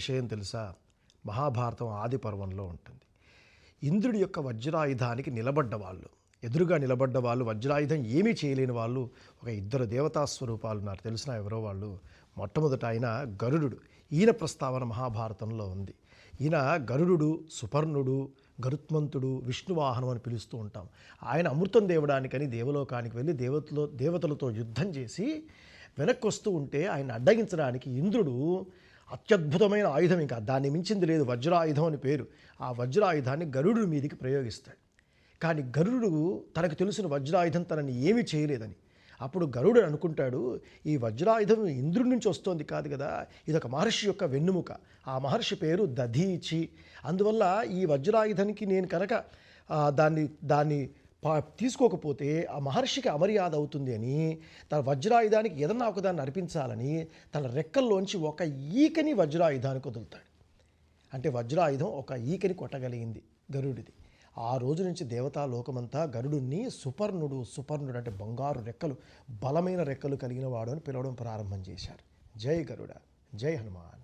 విషయం తెలుసా? మహాభారతం ఆది పర్వంలో ఉంటుంది. ఇంద్రుడి యొక్క వజ్రాయుధానికి నిలబడ్డ వాళ్ళు ఎదురుగా నిలబడ్డ వాళ్ళు వజ్రాయుధం ఏమీ చేయలేని వాళ్ళు ఒక ఇద్దరు దేవతా స్వరూపాలు ఉన్నారు. తెలిసిన ఎవరో వాళ్ళు? మొట్టమొదట ఆయన గరుడు. ఈయన ప్రస్తావన మహాభారతంలో ఉంది. ఈయన గరుడు సుపర్ణుడు గరుత్మంతుడు విష్ణువాహనం అని పిలుస్తూ ఉంటాం. ఆయన అమృతం దేవడానికని దేవలోకానికి వెళ్ళి దేవతలో దేవతలతో యుద్ధం చేసి వెనక్కి వస్తూ ఉంటే ఆయన అడ్డగించడానికి ఇంద్రుడు అత్యద్భుతమైన ఆయుధం ఇంకా. దాన్ని మించింది లేదు వజ్రాయుధం అని పేరు. ఆ వజ్రాయుధాన్ని గరుడు మీదికి ప్రయోగిస్తాడు. కానీ గరుడు తనకు తెలిసిన వజ్రాయుధం తనని ఏమీ చేయలేదని. అప్పుడు గరుడు అనుకుంటాడు ఈ వజ్రాయుధం ఇంద్రుడి నుంచి వస్తోంది కాదు కదా ఇది ఒక మహర్షి యొక్క వెన్నుముక. ఆ మహర్షి పేరు దధీచి. అందువల్ల ఈ వజ్రాయుధానికి నేను కనుక దాన్ని దాన్ని తీసుకోకపోతే ఆ మహర్షికి అమర్యాద అవుతుంది అని తన వజ్రాయుధానికి ఏదన్నా ఒకదాన్ని అర్పించాలని తన రెక్కల్లోంచి ఒక ఈకని వజ్రాయుధానికి వదులుతాడు. అంటే వజ్రాయుధం ఒక ఈకని కొట్టగలిగింది గరుడిది. ఆ రోజు నుంచి దేవతా లోకమంతా గరుడుని సుపర్ణుడు సుపర్ణుడు అంటే బంగారు రెక్కలు బలమైన రెక్కలు కలిగిన వాడు అని పిలవడం ప్రారంభం చేశారు. జై గరుడ జై హనుమాన్.